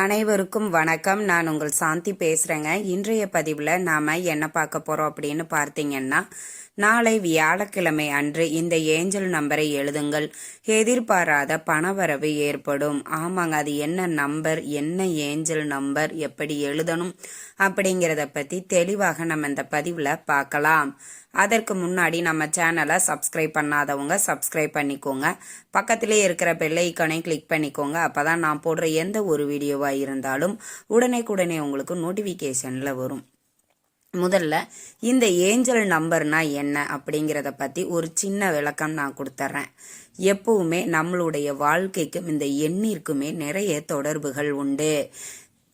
அனைவருக்கும் வணக்கம். நான் உங்கள் சாந்தி பேசுகிறேங்க இன்றைய பதிவில் நாம் என்ன பார்க்க போகிறோம் அப்படின்னு பார்த்தீங்கன்னா நாளை வியாழக்கிழமை அன்று இந்த ஏஞ்சல் நம்பரை எழுதுங்கள். எதிர்பாராத பணவரவு ஏற்படும். ஆமாங்க அது என்ன நம்பர் என்ன ஏஞ்சல் நம்பர் எப்படி எழுதணும் அப்படிங்கிறத பற்றி தெளிவாக நம்ம இந்த பதிவில் பார்க்கலாம். அதற்கு முன்னாடி நம்ம சேனலை சப்ஸ்கிரைப் பண்ணாதவங்க சப்ஸ்கிரைப் பண்ணிக்கோங்க. பக்கத்திலே இருக்கிற பெல் ஐக்கானை கிளிக் பண்ணிக்கோங்க. அப்போ தான் நான் போடுற எந்த ஒரு வீடியோவாக இருந்தாலும் உடனே உங்களுக்கு நோட்டிஃபிகேஷனில் வரும். முதல்ல இந்த ஏஞ்சல் நம்பர்னா என்ன அப்படிங்கிறத பற்றி ஒரு சின்ன விளக்கம் நான் கொடுத்துட்றேன் எப்பவுமே நம்மளுடைய வாழ்க்கைக்கும் இந்த எண்ணிற்குமே நிறைய தொடர்புகள் உண்டு.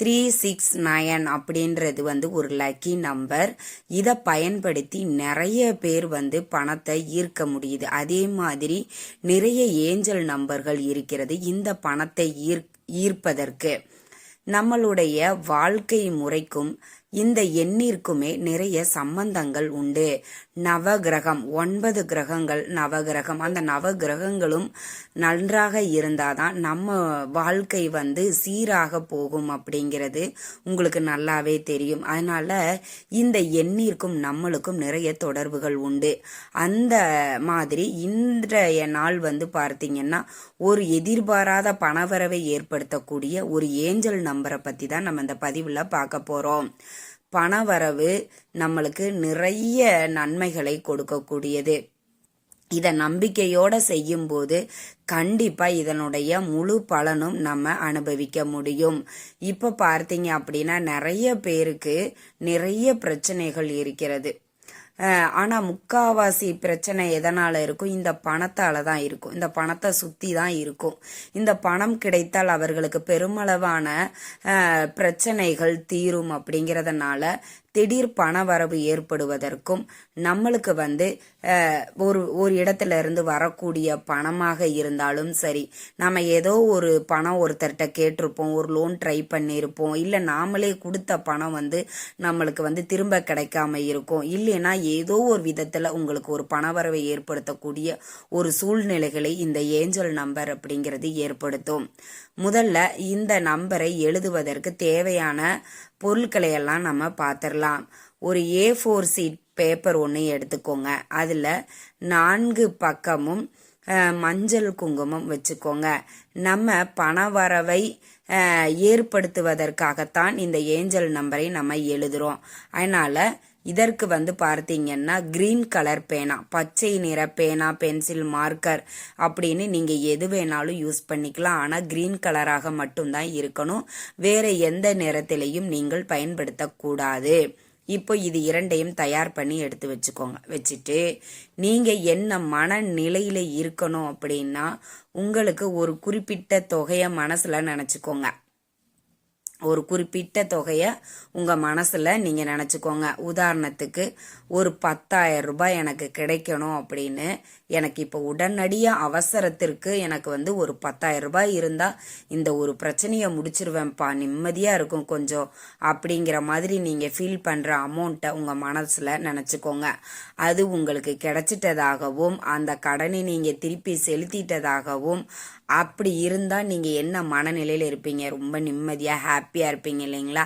த்ரீ சிக்ஸ் நயன் அப்படின்றது வந்து ஒரு லக்கி நம்பர் இதை பயன்படுத்தி நிறைய பேர் வந்து பணத்தை ஈர்க்க முடியுது. அதே மாதிரி நிறைய ஏஞ்சல் நம்பர்கள் இருக்கிறது இந்த பணத்தை ஈர் ஈர்ப்பதற்கு. நம்மளுடைய வாழ்க்கை முறைக்கும் இந்த எண்ணிற்குமே நிறைய சம்பந்தங்கள் உண்டு. நவகிரகம் ஒன்பது கிரகங்கள் நவகிரகம். அந்த நவகிரகங்களும் நன்றாக இருந்தாதான் நம்ம வாழ்க்கை வந்து சீராக போகும் அப்படிங்கிறது உங்களுக்கு நல்லாவே தெரியும். அதனால இந்த எண்ணிற்கும் நம்மளுக்கும் நிறைய தொடர்புகள் உண்டு. அந்த மாதிரி இன்றைய நாள் வந்து பார்த்தீங்கன்னா ஒரு எதிர்பாராத பணவரவை ஏற்படுத்தக்கூடிய ஒரு ஏஞ்சல் நம்பரை பற்றி தான் நம்ம இந்த பதிவில் பார்க்க போகிறோம் பணவரவு நம்மளுக்கு நிறைய நன்மைகளை கொடுக்கக்கூடியது. இதை நம்பிக்கையோட செய்யும்போது கண்டிப்பாக இதனுடைய முழு பலனும் நம்ம அனுபவிக்க முடியும். இப்போ பார்த்தீங்க அப்படின்னா நிறைய பேருக்கு நிறைய பிரச்சனைகள் இருக்கிறது. ஆனால் முக்காவாசி பிரச்சனை எதனால் இருக்கும்? இந்த பணத்தால் தான் இருக்கும். இந்த பணத்தை சுற்றி தான் இருக்கும். இந்த பணம் கிடைத்தால் அவர்களுக்கு பெருமளவான பிரச்சனைகள் தீரும் அப்படிங்கிறதுனால திடீர் பண வரவு ஏற்படுவதற்கும் நம்மளுக்கு வந்து ஒரு ஒரு இடத்துல இருந்து வரக்கூடிய பணமாக இருந்தாலும் சரி நம்ம ஏதோ ஒரு பணம் ஒருத்தர்கிட்ட கேட்டிருப்போம் ஒரு லோன் ட்ரை பண்ணியிருப்போம் இல்லை நாமளே கொடுத்த பணம் வந்து நம்மளுக்கு வந்து திரும்ப கிடைக்காம இருக்கும். இல்லைன்னா ஏதோ ஒரு விதத்தில் உங்களுக்கு ஒரு பணவரவை ஏற்படுத்தக்கூடிய ஒரு சூழ்நிலைகளை இந்த ஏஞ்சல் நம்பர் அப்படிங்கிறது ஏற்படுத்தும். முதல்ல இந்த நம்பரை எழுதுவதற்கு தேவையான பொருட்களை எல்லாம் நம்ம பார்த்துடலாம் ஒரு ஏ ஃபோர் சீட் பேப்பர் ஒன்று எடுத்துக்கோங்க. அதில் நான்கு பக்கமும் மஞ்சள் குங்குமம் வச்சுக்கோங்க. நம்ம பண வரவை ஏற்படுத்துவதற்காகத்தான் இந்த ஏஞ்சல் நம்பரை நம்ம எழுதுகிறோம் அதனால் இதற்கு வந்து பார்த்தீங்கன்னா கிரீன் கலர் பேனா பச்சை நிற பேனா பென்சில் மார்க்கர் அப்படின்னு நீங்கள் எது வேணாலும் யூஸ் பண்ணிக்கலாம். ஆனால் கிரீன் கலராக மட்டும்தான் இருக்கணும். வேறு எந்த நிறத்திலையும் நீங்கள் பயன்படுத்தக்கூடாது. இப்போ இது இரண்டையும் தயார் பண்ணி எடுத்து வச்சுக்கோங்க. வச்சுட்டு நீங்கள் என்ன மனநிலையில் இருக்கணும் அப்படின்னா உங்களுக்கு ஒரு குறிப்பிட்ட தொகையை மனசில் நினச்சிக்கோங்க. ஒரு குறிப்பிட்ட தொகையை உங்கள் மனசில் நீங்கள் நினச்சிக்கோங்க. உதாரணத்துக்கு ஒரு பத்தாயிரம் ரூபாய் எனக்கு கிடைக்கணும் அப்படின்னு எனக்கு இப்போ உடனடியாக அவசரத்திற்கு எனக்கு வந்து ஒரு பத்தாயிரம் ரூபாய் இருந்தால் இந்த ஒரு பிரச்சனையை முடிச்சிருவேன்ப்பா நிம்மதியாக இருக்கும் கொஞ்சம் அப்படிங்கிற மாதிரி நீங்கள் ஃபீல் பண்ணுற அமௌண்ட்டை உங்கள் மனசில் நினச்சிக்கோங்க. அது உங்களுக்கு கிடைச்சிட்டதாகவும் அந்த கடனை நீங்கள் திருப்பி செலுத்திட்டதாகவும் அப்படி இருந்தால் நீங்கள் என்ன மனநிலையில் இருப்பீங்க? ரொம்ப நிம்மதியாக ஹாப்பியாக இருப்பீங்க இல்லைங்களா?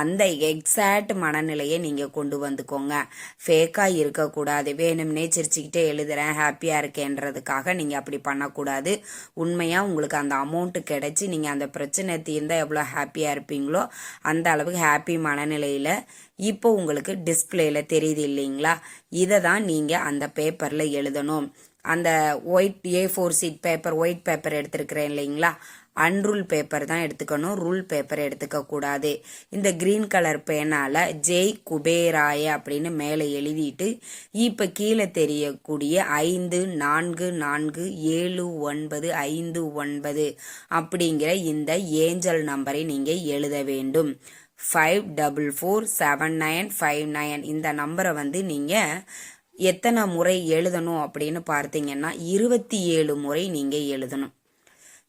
அந்த எக்ஸாக்ட் மனநிலையை நீங்கள் கொண்டு வந்துக்கோங்க. ஃபேக்காக இருக்கக்கூடாது. வேணும்னே சிரிச்சுக்கிட்டே எழுதுகிறேன் ஹாப்பியாக இருக்கேன்றதுக்காக நீங்கள் அப்படி பண்ணக்கூடாது. உண்மையாக உங்களுக்கு அந்த அமௌண்ட்டு கிடைச்சி நீங்கள் அந்த பிரச்சனை தீர்ந்தால் எவ்வளோ ஹாப்பியாக இருப்பீங்களோ அந்த அளவுக்கு ஹாப்பி மனநிலையில் இப்போ உங்களுக்கு டிஸ்பிளேல தெரியுது இல்லைங்களா? இதை தான் நீங்கள் அந்த பேப்பரில் எழுதணும். அந்த white A four sheet paper white paper எடுத்திருக்கிறேன் இல்லைங்களா? அன்ரூல் பேப்பர் தான் எடுத்துக்கணும். ரூல் பேப்பர் எடுத்துக்க கூடாது. இந்த க்ரீன் கலர் பேனால ஜெய் குபேராய அப்படின்னு மேலே எழுதிட்டு இப்போ கீழே தெரியக்கூடிய ஐந்து நான்கு நான்கு ஏழு ஒன்பது ஐந்து ஒன்பது அப்படிங்கிற இந்த ஏஞ்சல் நம்பரை நீங்கள் எழுத வேண்டும். Five double four seven nine five nine இந்த நம்பரை வந்து நீங்கள் எத்தனை முறை எழுதணும் அப்படின்னு பார்த்தீங்கன்னா இருபத்தி ஏழு முறை நீங்கள் எழுதணும்.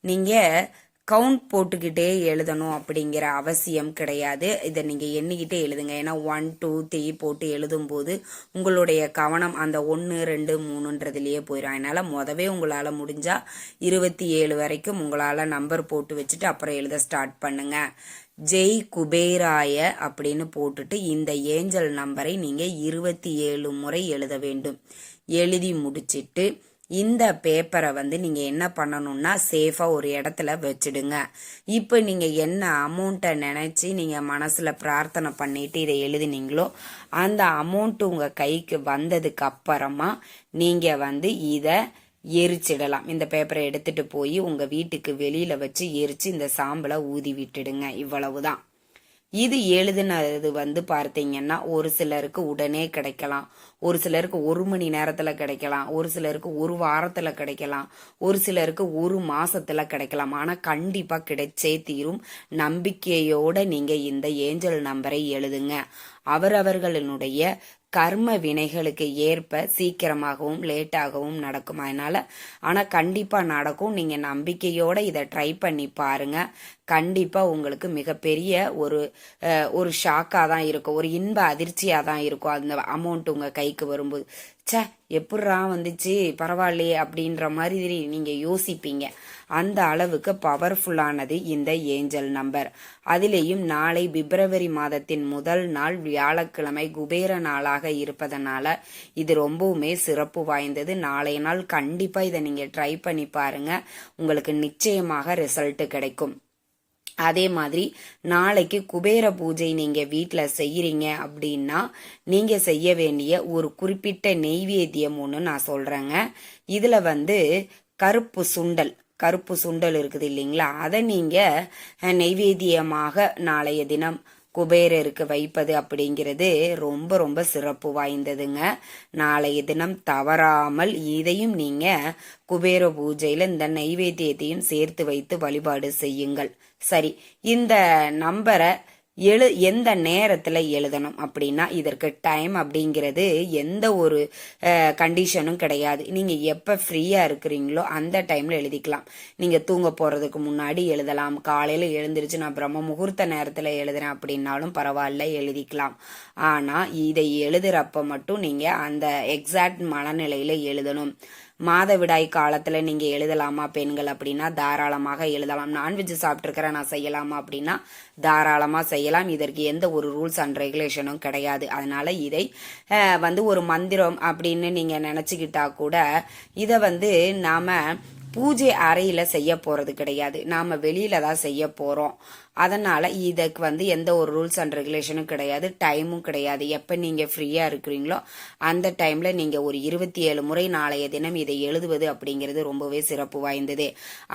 நீங்கள் கவுண்ட் போட்டுக்கிட்டே எழுதணும் அப்படிங்கிற அவசியம் கிடையாது. இதை நீங்கள் எண்ணிக்கிட்டே எழுதுங்க. ஏன்னா ஒன் டூ த்ரீ போட்டு எழுதும்போது உங்களுடைய கவனம் அந்த ஒன்று ரெண்டு மூணுன்றதுலேயே போயிடும் அதனால் மொதவே உங்களால் முடிஞ்சால் இருபத்தி ஏழு வரைக்கும் உங்களால் நம்பர் போட்டு வச்சுட்டு அப்புறம் எழுத ஸ்டார்ட் பண்ணுங்கள் ஜெய் குபேராய அப்படின்னு போட்டுட்டு இந்த ஏஞ்சல் நம்பரை நீங்கள் இருபத்தி ஏழு முறை எழுத வேண்டும். எழுதி முடிச்சிட்டு இந்த பேப்பரை வந்து நீங்கள் என்ன பண்ணணும்னா சேஃபாக ஒரு இடத்துல வச்சுடுங்க. இப்போ நீங்கள் என்ன அமௌண்ட்டை நினச்சி நீங்கள் மனசில் பிரார்த்தனை பண்ணிட்டு இதை எழுதினீங்களோ அந்த அமௌண்ட் உங்கள் கைக்கு வந்ததுக்கு அப்புறமா நீங்கள் வந்து இதை எரிச்சிடலாம். இந்த பேப்பரை எடுத்துட்டு போய் உங்கள் வீட்டுக்கு வெளியில் வச்சு எரிச்சு இந்த சாம்பலை ஊதி விட்டுடுங்க. இவ்வளவுதான். இது எழுதுனது வந்து பார்த்தீங்கன்னா ஒரு சிலருக்கு உடனே கிடைக்கலாம். ஒரு சிலருக்கு ஒரு மணி நேரத்தில் கிடைக்கலாம். ஒரு சிலருக்கு ஒரு வாரத்தில் கிடைக்கலாம். ஒரு சிலருக்கு ஒரு மாசத்துல கிடைக்கலாம். ஆனால் கண்டிப்பாக கிடைச்சே தீரும். நம்பிக்கையோட நீங்கள் இந்த ஏஞ்சல் நம்பரை எழுதுங்க. அவரவர்களினுடைய கர்ம வினைகளுக்கு ஏற்ப சீக்கிரமாகவும் லேட்டாகவும் நடக்கும்? அதனால ஆனால் கண்டிப்பாக நடக்கும். நீங்கள் நம்பிக்கையோடு இதை ட்ரை பண்ணி பாருங்க. கண்டிப்பாக உங்களுக்கு மிகப்பெரிய ஒரு ஒரு ஷாக்காக தான் இருக்கும். ஒரு இன்ப அதிர்ச்சியாக தான் இருக்கும். அந்த அமௌண்ட் உங்கள் கைக்கு வரும்போது. சே எப்பட்றா வந்துச்சு? பரவாயில்லையே அப்படின்ற மாதிரி நீங்கள் யோசிப்பீங்க. அந்த அளவுக்கு பவர்ஃபுல்லானது இந்த ஏஞ்சல் நம்பர். அதிலேயும் நாளை பிப்ரவரி மாதத்தின் முதல் நாள் வியாழக்கிழமை குபேர நாளாக இருப்பதனால இது ரொம்பவுமே சிறப்பு வாய்ந்தது. நாளைய நாள் கண்டிப்பாக இதை நீங்கள் ட்ரை பண்ணி பாருங்க. உங்களுக்கு நிச்சயமாக ரிசல்ட் கிடைக்கும். அதே மாதிரி நாளைக்கு குபேர பூஜை நீங்க வீட்டில் செய்யறீங்க அப்படின்னா நீங்க செய்ய வேண்டிய ஒரு குறிப்பிட்ட நெய்வேத்தியம் ஒன்று நான் சொல்றேங்க. இதுல வந்து கருப்பு சுண்டல் கருப்பு சுண்டல் இருக்குது இல்லைங்களா? அதை நீங்க நெய்வேத்தியமாக நாளைய தினம் குபேரருக்கு வைப்பது அப்படிங்கிறது ரொம்ப ரொம்ப சிறப்பு வாய்ந்ததுங்க. நாளைய தினம் தவறாமல் இதையும் நீங்க குபேர பூஜையில இந்த நைவேத்தியத்தையும் சேர்த்து வைத்து வழிபாடு செய்யுங்கள். சரி இந்த நம்பரை எழு எந்த நேரத்தில் எழுதணும் அப்படின்னா இதற்கு டைம் அப்படிங்கிறது எந்த ஒரு கண்டிஷனும் கிடையாது. நீங்கள் எப்போ ஃப்ரீயாக இருக்கிறீங்களோ அந்த டைமில் எழுதிக்கலாம். நீங்கள் தூங்க போகிறதுக்கு முன்னாடி எழுதலாம். காலையில் எழுந்திருச்சு நான் பிரம்ம முகூர்த்த நேரத்தில் எழுதுறேன் அப்படின்னாலும் பரவாயில்ல எழுதிக்கலாம். ஆனால் இதை எழுதுறப்ப மட்டும் நீங்கள் அந்த எக்ஸாக்ட் மனநிலையில் எழுதணும். மாதவிடாய் காலத்தில் நீங்கள் எழுதலாமா பெண்கள் அப்படின்னா தாராளமாக எழுதலாம். நான்வெஜ் சாப்பிட்ருக்கிறேன் நான் செய்யலாமா அப்படின்னா தாராளமாக செய்யலாம். இதற்கு எந்த ஒரு ரூல்ஸ் அண்ட் ரெகுலேஷனும் கிடையாது. அதனால் இதை வந்து ஒரு மந்திரம் அப்படின்னு நீங்கள் நினச்சிக்கிட்டா கூட இதை வந்து நாம் பூஜை அறையில் செய்ய போகிறது கிடையாது. நாம் வெளியில் தான் செய்ய போகிறோம் அதனால் இதுக்கு வந்து எந்த ஒரு ரூல்ஸ் அண்ட் ரெகுலேஷனும் கிடையாது. டைமும் கிடையாது. எப்போ நீங்கள் ஃப்ரீயாக இருக்கிறீங்களோ அந்த டைமில் நீங்கள் ஒரு இருபத்தி ஏழு முறை நாளைய தினம் இதை எழுதுவது அப்படிங்கிறது ரொம்பவே சிறப்பு வாய்ந்தது.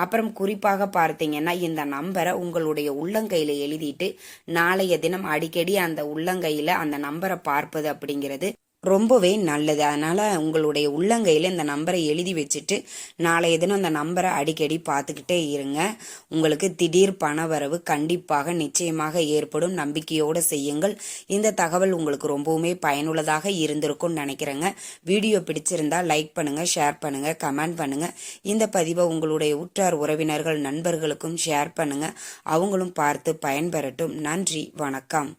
அப்புறம் குறிப்பாக பார்த்தீங்கன்னா இந்த நம்பரை உங்களுடைய உள்ளங்கையில் எழுதிட்டு நாளைய தினம் அடிக்கடி அந்த உள்ளங்கையில் அந்த நம்பரை பார்ப்பது அப்படிங்கிறது ரொம்பவே நல்லது. அதனால் உங்களுடைய உள்ளங்கையில் இந்த நம்பரை எழுதி வச்சுட்டு நாளைய தினம் அந்த நம்பரை அடிக்கடி பார்த்துக்கிட்டே இருங்க. உங்களுக்கு திடீர் பண வரவு கண்டிப்பாக நிச்சயமாக ஏற்படும். நம்பிக்கையோடு செய்யுங்கள். இந்த தகவல் உங்களுக்கு ரொம்பவுமே பயனுள்ளதாக இருந்திருக்கும்னு நினைக்கிறேங்க. வீடியோ பிடிச்சிருந்தா லைக் பண்ணுங்கள் ஷேர் பண்ணுங்கள் கமெண்ட் பண்ணுங்கள் இந்த பதிவை உங்களுடைய உற்றார் உறவினர்கள் நண்பர்களுக்கும் ஷேர் பண்ணுங்கள் அவங்களும் பார்த்து பயன்பெறட்டும். நன்றி வணக்கம்.